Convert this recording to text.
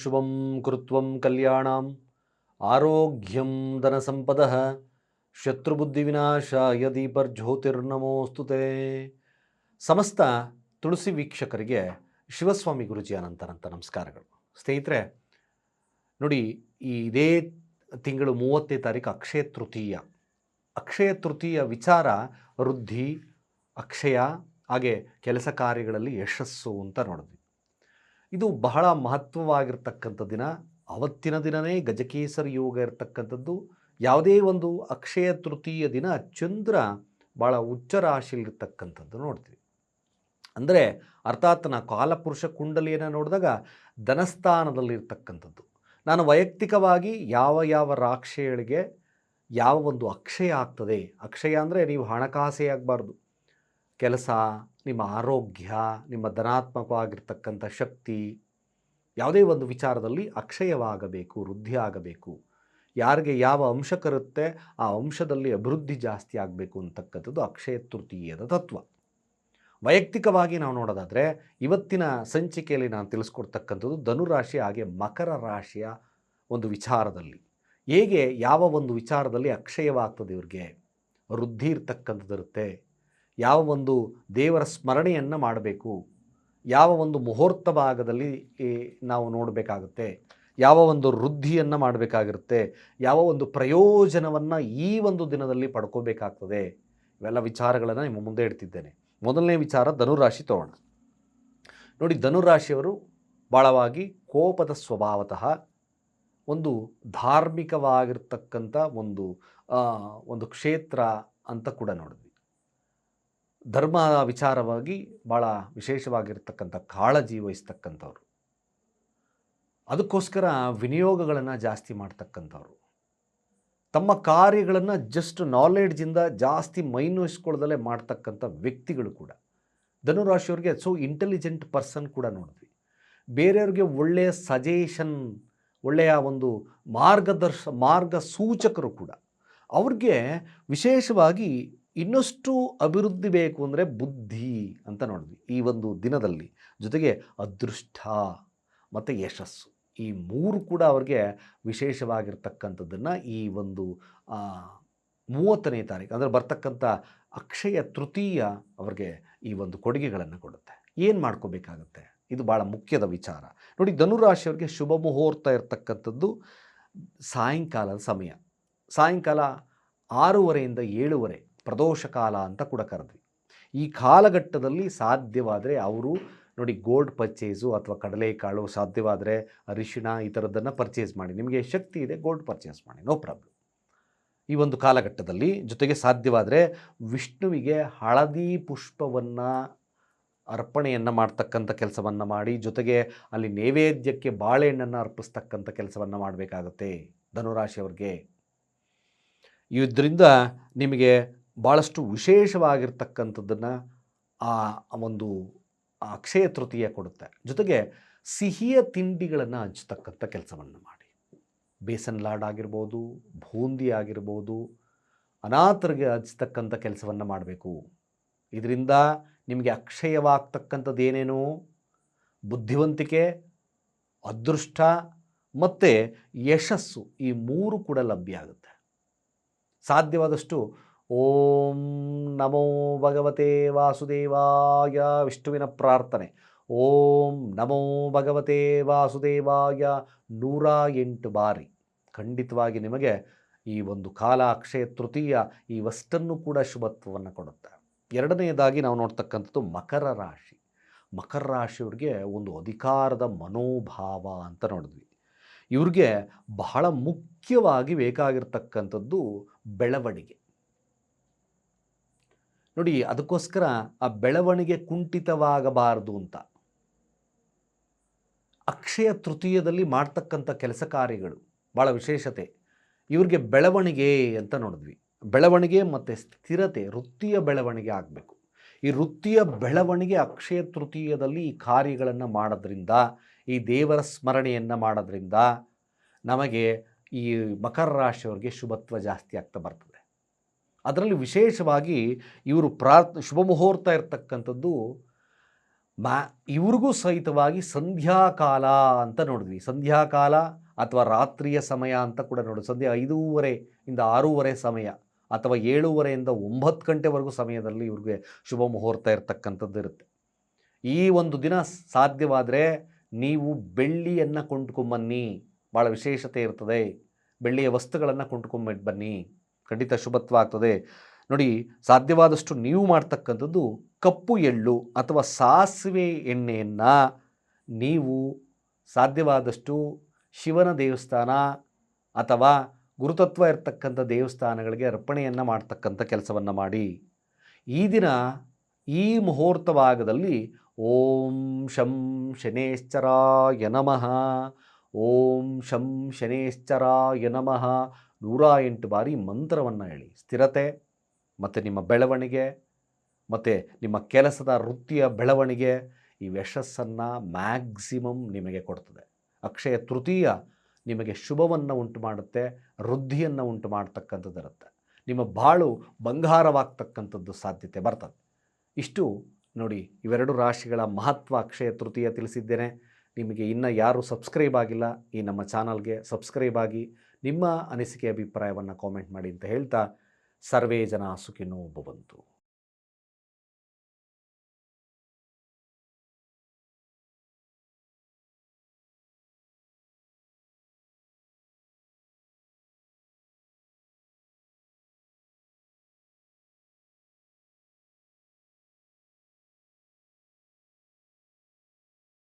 ಶುಭಂ ಕೃತ್ವಂ ಕಲ್ಯಾಣಂ ಆರೋಗ್ಯಂ ಧನಸಂಪದ ಶತ್ರುಬುದ್ಧಿವಿನಾಶಾಯ ದೀಪರ್ಜ್ಯೋತಿರ್ನಮೋಸ್ತುತೆ ಸಮಸ್ತ ತುಳಸಿ ವೀಕ್ಷಕರಿಗೆ ಶಿವಸ್ವಾಮಿ ಗುರುಜಿ ಅನಂತರಂತ ನಮಸ್ಕಾರಗಳು. ಸ್ನೇಹಿತರೆ, ನೋಡಿ, ಈ ಇದೇ ತಿಂಗಳು ಮೂವತ್ತನೇ ತಾರೀಕು ಅಕ್ಷಯ ತೃತೀಯ. ಅಕ್ಷಯ ತೃತೀಯ ವಿಚಾರ ವೃದ್ಧಿ, ಅಕ್ಷಯ, ಹಾಗೆ ಕೆಲಸ ಕಾರ್ಯಗಳಲ್ಲಿ ಯಶಸ್ಸು ಅಂತ ನೋಡಿದ್ವಿ. ಇದು ಬಹಳ ಮಹತ್ವವಾಗಿರ್ತಕ್ಕಂಥ ದಿನ ಅವತ್ತಿನ ದಿನವೇ ಗಜಕೇಸರಿ ಯೋಗ ಇರತಕ್ಕಂಥದ್ದು. ಯಾವುದೇ ಒಂದು ಅಕ್ಷಯ ತೃತೀಯ ದಿನ ಚಂದ್ರ ಭಾಳ ಉಚ್ಚ ರಾಶಿಯಲ್ಲಿರ್ತಕ್ಕಂಥದ್ದು ನೋಡ್ತೀವಿ. ಅಂದರೆ ಅರ್ಥಾತ್ ನಾ ಕಾಲಪುರುಷ ಕುಂಡಲಿಯನ್ನು ನೋಡಿದಾಗ ಧನಸ್ಥಾನದಲ್ಲಿರ್ತಕ್ಕಂಥದ್ದು. ನಾನು ವೈಯಕ್ತಿಕವಾಗಿ ಯಾವ ಯಾವ ರಾಕ್ಷಿಗಳಿಗೆ ಯಾವ ಒಂದು ಅಕ್ಷಯ ಆಗ್ತದೆ. ಅಕ್ಷಯ ಅಂದರೆ ನೀವು ಹಣಕಾಸೆ ಆಗಬಾರ್ದು. ಕೆಲಸ ನಿಮ್ಮ ಆರೋಗ್ಯ, ನಿಮ್ಮ ಧನಾತ್ಮಕವಾಗಿರ್ತಕ್ಕಂಥ ಶಕ್ತಿ ಯಾವುದೇ ಒಂದು ವಿಚಾರದಲ್ಲಿ ಅಕ್ಷಯವಾಗಬೇಕು ವೃದ್ಧಿ ಆಗಬೇಕು ಯಾರಿಗೆ ಯಾವ ಅಂಶ ಕರುತ್ತೆ, ಆ ಅಂಶದಲ್ಲಿ ಅಭಿವೃದ್ಧಿ ಜಾಸ್ತಿ ಆಗಬೇಕು ಅಂತಕ್ಕಂಥದ್ದು ಅಕ್ಷಯ ತೃತೀಯದ ತತ್ವ. ವೈಯಕ್ತಿಕವಾಗಿ ನಾವು ನೋಡೋದಾದರೆ, ಇವತ್ತಿನ ಸಂಚಿಕೆಯಲ್ಲಿ ನಾನು ತಿಳಿಸ್ಕೊಡ್ತಕ್ಕಂಥದ್ದು ಧನುರಾಶಿ ಹಾಗೆ ಮಕರ ರಾಶಿಯ ಒಂದು ವಿಚಾರದಲ್ಲಿ. ಹೇಗೆ ಯಾವ ಒಂದು ವಿಚಾರದಲ್ಲಿ ಅಕ್ಷಯವಾಗ್ತದೆ ಇವ್ರಿಗೆ? ವೃದ್ಧಿ ಇರ್ತಕ್ಕಂಥದ್ದು ಇರುತ್ತೆ ಯಾವ ಒಂದು ದೇವರ ಸ್ಮರಣೆಯನ್ನು ಮಾಡಬೇಕು? ಯಾವ ಒಂದು ಮುಹೂರ್ತ ಭಾಗದಲ್ಲಿ ನಾವು ನೋಡಬೇಕಾಗುತ್ತೆ? ಯಾವ ಒಂದು ವೃದ್ಧಿಯನ್ನು ಮಾಡಬೇಕಾಗಿರುತ್ತೆ? ಯಾವ ಒಂದು ಪ್ರಯೋಜನವನ್ನು ಈ ಒಂದು ದಿನದಲ್ಲಿ ಪಡ್ಕೋಬೇಕಾಗ್ತದೆ? ಇವೆಲ್ಲ ವಿಚಾರಗಳನ್ನು ನಿಮ್ಮ ಮುಂದೆ ಇಡ್ತಿದ್ದೇನೆ. ಮೊದಲನೇ ವಿಚಾರ ಧನುರಾಶಿ ತೋರಣ. ನೋಡಿ, ಧನುರಾಶಿಯವರು ಭಾಳವಾಗಿ ಕೋಪದ ಸ್ವಭಾವತಃ ಒಂದು ಧಾರ್ಮಿಕವಾಗಿರ್ತಕ್ಕಂಥ ಒಂದು ಒಂದು ಕ್ಷೇತ್ರ ಅಂತ ಕೂಡ ನೋಡಿದ್ವಿ. ಧರ್ಮ ವಿಚಾರವಾಗಿ ಭಾಳ ವಿಶೇಷವಾಗಿರ್ತಕ್ಕಂಥ ಕಾಳಜಿ ವಹಿಸ್ತಕ್ಕಂಥವ್ರು. ಅದಕ್ಕೋಸ್ಕರ ವಿನಿಯೋಗಗಳನ್ನು ಜಾಸ್ತಿ ಮಾಡ್ತಕ್ಕಂಥವ್ರು. ತಮ್ಮ ಕಾರ್ಯಗಳನ್ನು ಜಸ್ಟ್ ನಾಲೆಡ್ಜಿಂದ ಜಾಸ್ತಿ ಮೈನೂಯಿಸ್ಕೊಳ್ಳದಲ್ಲೇ ಮಾಡ್ತಕ್ಕಂಥ ವ್ಯಕ್ತಿಗಳು ಕೂಡ. ಧನುರಾಶಿಯವ್ರಿಗೆ ಸೊ ಇಂಟೆಲಿಜೆಂಟ್ ಪರ್ಸನ್ ಕೂಡ ನೋಡಿದ್ವಿ. ಬೇರೆಯವ್ರಿಗೆ ಒಳ್ಳೆಯ ಸಜೆಷನ್ ಒಳ್ಳೆಯ ಒಂದು ಮಾರ್ಗದರ್ಶ ಮಾರ್ಗ ಸೂಚಕರು ಕೂಡ. ಅವ್ರಿಗೆ ವಿಶೇಷವಾಗಿ ಇನ್ನಷ್ಟು ಅಭಿವೃದ್ಧಿ ಬೇಕು ಅಂದರೆ ಬುದ್ಧಿ ಅಂತ ನೋಡಿದ್ವಿ ಈ ಒಂದು ದಿನದಲ್ಲಿ. ಜೊತೆಗೆ ಅದೃಷ್ಟ ಮತ್ತು ಯಶಸ್ಸು. ಈ ಮೂರು ಕೂಡ ಅವ್ರಿಗೆ ವಿಶೇಷವಾಗಿರ್ತಕ್ಕಂಥದ್ದನ್ನು ಈ ಒಂದು ಮೂವತ್ತನೇ ತಾರೀಕು ಅಂದರೆ ಬರ್ತಕ್ಕಂಥ ಅಕ್ಷಯ ತೃತೀಯ ಅವ್ರಿಗೆ ಈ ಒಂದು ಕೊಡುಗೆಗಳನ್ನು ಕೊಡುತ್ತೆ. ಏನು ಮಾಡ್ಕೋಬೇಕಾಗತ್ತೆ? ಇದು ಭಾಳ ಮುಖ್ಯದ ವಿಚಾರ. ನೋಡಿ ಧನುರಾಶಿಯವ್ರಿಗೆ ಶುಭ ಮುಹೂರ್ತ ಇರತಕ್ಕಂಥದ್ದು ಸಾಯಂಕಾಲದ ಸಮಯ. ಸಾಯಂಕಾಲ ಆರೂವರೆಯಿಂದ ಏಳುವರೆ. ಪ್ರದೋಷ ಕಾಲ ಅಂತ ಕೂಡ ಕರೆದ್ವಿ. ಈ ಕಾಲಘಟ್ಟದಲ್ಲಿ ಸಾಧ್ಯವಾದರೆ ಅವರು ನೋಡಿ ಗೋಲ್ಡ್ ಪರ್ಚೇಸು ಅಥವಾ ಕಡಲೆಕಾಳು ಸಾಧ್ಯವಾದರೆ ಅರಿಶಿಣ ಈ ಥರದ್ದನ್ನು ಪರ್ಚೇಸ್ ಮಾಡಿ. ನಿಮಗೆ ಶಕ್ತಿ ಇದೆ ಗೋಲ್ಡ್ ಪರ್ಚೇಸ್ ಮಾಡಿ. ನೋ ಪ್ರಾಬ್ಲಮ್ ಈ ಒಂದು ಕಾಲಘಟ್ಟದಲ್ಲಿ ಜೊತೆಗೆ ಸಾಧ್ಯವಾದರೆ ವಿಷ್ಣುವಿಗೆ ಹಳದಿ ಪುಷ್ಪವನ್ನು ಅರ್ಪಣೆಯನ್ನು ಮಾಡ್ತಕ್ಕಂಥ ಕೆಲಸವನ್ನು ಮಾಡಿ, ಜೊತೆಗೆ ಅಲ್ಲಿ ನೈವೇದ್ಯಕ್ಕೆ ಬಾಳೆಹಣ್ಣನ್ನು ಅರ್ಪಿಸ್ತಕ್ಕಂಥ ಕೆಲಸವನ್ನು ಮಾಡಬೇಕಾಗುತ್ತೆ ಧನುರಾಶಿಯವ್ರಿಗೆ. ಇದರಿಂದ ನಿಮಗೆ ಭಾಳಷ್ಟು ವಿಶೇಷವಾಗಿರ್ತಕ್ಕಂಥದ್ದನ್ನು ಆ ಒಂದು ಅಕ್ಷಯ ತೃತೀಯ ಕೊಡುತ್ತೆ. ಜೊತೆಗೆ ಸಿಹಿಯ ತಿಂಡಿಗಳನ್ನು ಹಂಚ್ತಕ್ಕಂಥ ಕೆಲಸವನ್ನು ಮಾಡಿ. ಬೇಸನ್ ಲಾಡ್ ಆಗಿರ್ಬೋದು, ಬೂಂದಿ ಆಗಿರ್ಬೋದು, ಅನಾಥರಿಗೆ ಹಂಚ್ತಕ್ಕಂಥ ಕೆಲಸವನ್ನು ಮಾಡಬೇಕು. ಇದರಿಂದ ನಿಮಗೆ ಅಕ್ಷಯವಾಗ್ತಕ್ಕಂಥದ್ದು ಏನೇನು, ಬುದ್ಧಿವಂತಿಕೆ, ಅದೃಷ್ಟ ಮತ್ತು ಯಶಸ್ಸು ಈ ಮೂರು ಕೂಡ ಲಭ್ಯ ಆಗುತ್ತೆ. ಸಾಧ್ಯವಾದಷ್ಟು ಓಂ ನಮೋ ಭಗವತೆ ವಾಸುದೇವಾಯ ವಿಷ್ಣುವಿನ ಪ್ರಾರ್ಥನೆ. ಓಂ ನಮೋ ಭಗವತೆ ವಾಸುದೇವಾಯ ನೂರ ಎಂಟು ಬಾರಿ. ಖಂಡಿತವಾಗಿ ನಿಮಗೆ ಈ ಒಂದು ಕಾಲ ಅಕ್ಷಯ ತೃತೀಯ ಈ ವಸ್ತನ್ನು ಕೂಡ ಶುಭತ್ವವನ್ನು ಕೊಡುತ್ತೆ. ಎರಡನೆಯದಾಗಿ ನಾವು ನೋಡ್ತಕ್ಕಂಥದ್ದು ಮಕರ ರಾಶಿ. ಮಕರ ರಾಶಿಯವ್ರಿಗೆ ಒಂದು ಅಧಿಕಾರದ ಮನೋಭಾವ ಅಂತ ನೋಡಿದ್ವಿ. ಇವ್ರಿಗೆ ಬಹಳ ಮುಖ್ಯವಾಗಿ ಬೇಕಾಗಿರ್ತಕ್ಕಂಥದ್ದು ಬೆಳವಣಿಗೆ. ನೋಡಿ, ಅದಕ್ಕೋಸ್ಕರ ಆ ಬೆಳವಣಿಗೆ ಕುಂಠಿತವಾಗಬಾರದು ಅಂತ. ಅಕ್ಷಯ ತೃತೀಯದಲ್ಲಿ ಮಾಡ್ತಕ್ಕಂಥ ಕೆಲಸ ಕಾರ್ಯಗಳು ಭಾಳ ವಿಶೇಷತೆ. ಇವ್ರಿಗೆ ಬೆಳವಣಿಗೆ ಅಂತ ನೋಡಿದ್ವಿ. ಬೆಳವಣಿಗೆ ಮತ್ತು ಸ್ಥಿರತೆ, ವೃತ್ತಿಯ ಬೆಳವಣಿಗೆ ಆಗಬೇಕು. ಈ ವೃತ್ತಿಯ ಬೆಳವಣಿಗೆ ಅಕ್ಷಯ ತೃತೀಯದಲ್ಲಿ ಈ ಕಾರ್ಯಗಳನ್ನು ಮಾಡೋದ್ರಿಂದ, ಈ ದೇವರ ಸ್ಮರಣೆಯನ್ನು ಮಾಡೋದ್ರಿಂದ, ನಮಗೆ ಈ ಮಕರ ರಾಶಿಯವ್ರಿಗೆ ಶುಭತ್ವ ಜಾಸ್ತಿ ಆಗ್ತಾ ಬರ್ತದೆ. ಅದರಲ್ಲಿ ವಿಶೇಷವಾಗಿ ಇವರು ಪ್ರಾರ್ಥ ಶುಭ ಮುಹೂರ್ತ ಇರ್ತಕ್ಕಂಥದ್ದು ಮ್ಯಾ ಇವ್ರಿಗೂ ಸಹಿತವಾಗಿ ಸಂಧ್ಯಾಕಾಲ ಅಂತ ನೋಡಿದ್ವಿ. ಸಂಧ್ಯಾಕಾಲ ಅಥವಾ ರಾತ್ರಿಯ ಸಮಯ ಅಂತ ಕೂಡ ನೋಡಿ, ಸಂಧ್ಯಾ ಐದೂವರೆ ಇಂದ ಆರೂವರೆ ಸಮಯ ಅಥವಾ ಏಳೂವರೆಯಿಂದ ಒಂಬತ್ತು ಗಂಟೆವರೆಗೂ ಸಮಯದಲ್ಲಿ ಇವ್ರಿಗೆ ಶುಭ ಮುಹೂರ್ತ ಇರತಕ್ಕಂಥದ್ದು ಇರುತ್ತೆ. ಈ ಒಂದು ದಿನ ಸಾಧ್ಯವಾದರೆ ನೀವು ಬೆಳ್ಳಿಯನ್ನು ಕೊಂಡ್ಕೊಂಬನ್ನಿ. ಭಾಳ ವಿಶೇಷತೆ ಇರ್ತದೆ. ಬೆಳ್ಳಿಯ ವಸ್ತುಗಳನ್ನು ಕೊಂಡ್ಕೊಂಬಿಟ್ಟು ಬನ್ನಿ. ಖಂಡಿತ ಶುಭತ್ವ ಆಗ್ತದೆ ನೋಡಿ, ಸಾಧ್ಯವಾದಷ್ಟು ನೀವು ಮಾಡ್ತಕ್ಕಂಥದ್ದು ಕಪ್ಪು ಎಳ್ಳು ಅಥವಾ ಸಾಸಿವೆ ಎಣ್ಣೆಯನ್ನು ನೀವು ಸಾಧ್ಯವಾದಷ್ಟು ಶಿವನ ದೇವಸ್ಥಾನ ಅಥವಾ ಗುರುತತ್ವ ಇರತಕ್ಕಂಥ ದೇವಸ್ಥಾನಗಳಿಗೆ ಅರ್ಪಣೆಯನ್ನು ಮಾಡ್ತಕ್ಕಂಥ ಕೆಲಸವನ್ನು ಮಾಡಿ. ಈ ದಿನ ಈ ಮುಹೂರ್ತ ಭಾಗದಲ್ಲಿ ಓಂ ಶಂ ಶನೇಶ್ಚರಾಯ ನಮಃ. ಓಂ ಶಂ ಶನೇಶ್ಚರಾಯ ನಮಃ. ನೂರ ಎಂಟು ಬಾರಿ ಮಂತ್ರವನ್ನು ಹೇಳಿ. ಸ್ಥಿರತೆ, ಮತ್ತು ನಿಮ್ಮ ಬೆಳವಣಿಗೆ, ಮತ್ತು ನಿಮ್ಮ ಕೆಲಸದ ವೃತ್ತಿಯ ಬೆಳವಣಿಗೆ ಈ ಯಶಸ್ಸನ್ನು ಮ್ಯಾಕ್ಸಿಮಮ್ ನಿಮಗೆ ಕೊಡ್ತದೆ. ಅಕ್ಷಯ ತೃತೀಯ ನಿಮಗೆ ಶುಭವನ್ನು ಉಂಟು ಮಾಡುತ್ತೆ, ವೃದ್ಧಿಯನ್ನು ಉಂಟು ಮಾಡ್ತಕ್ಕಂಥದ್ದಿರುತ್ತೆ ನಿಮ್ಮ ಬಾಳು ಬಂಗಾರವಾಗ್ತಕ್ಕಂಥದ್ದು ಸಾಧ್ಯತೆ ಬರ್ತದೆ. ಇಷ್ಟು ನೋಡಿ ಇವೆರಡು ರಾಶಿಗಳ ಮಹತ್ವ ಅಕ್ಷಯ ತೃತೀಯ ತಿಳಿಸಿದ್ದೇನೆ. ನಿಮಗೆ ಇನ್ನು ಯಾರು ಸಬ್ಸ್ಕ್ರೈಬ್ ಆಗಿಲ್ಲ, ಈ ನಮ್ಮ ಚಾನಲ್ಗೆ ಸಬ್ಸ್ಕ್ರೈಬ್ ಆಗಿ ನಿಮ್ಮ ಅನಿಸಿಕೆ ಅಭಿಪ್ರಾಯವನ್ನು ಕಾಮೆಂಟ್ ಮಾಡಿ ಅಂತ ಹೇಳ್ತಾ ಸರ್ವೇ ಜನ ಸುಖಿನೋ ಭವಂತು.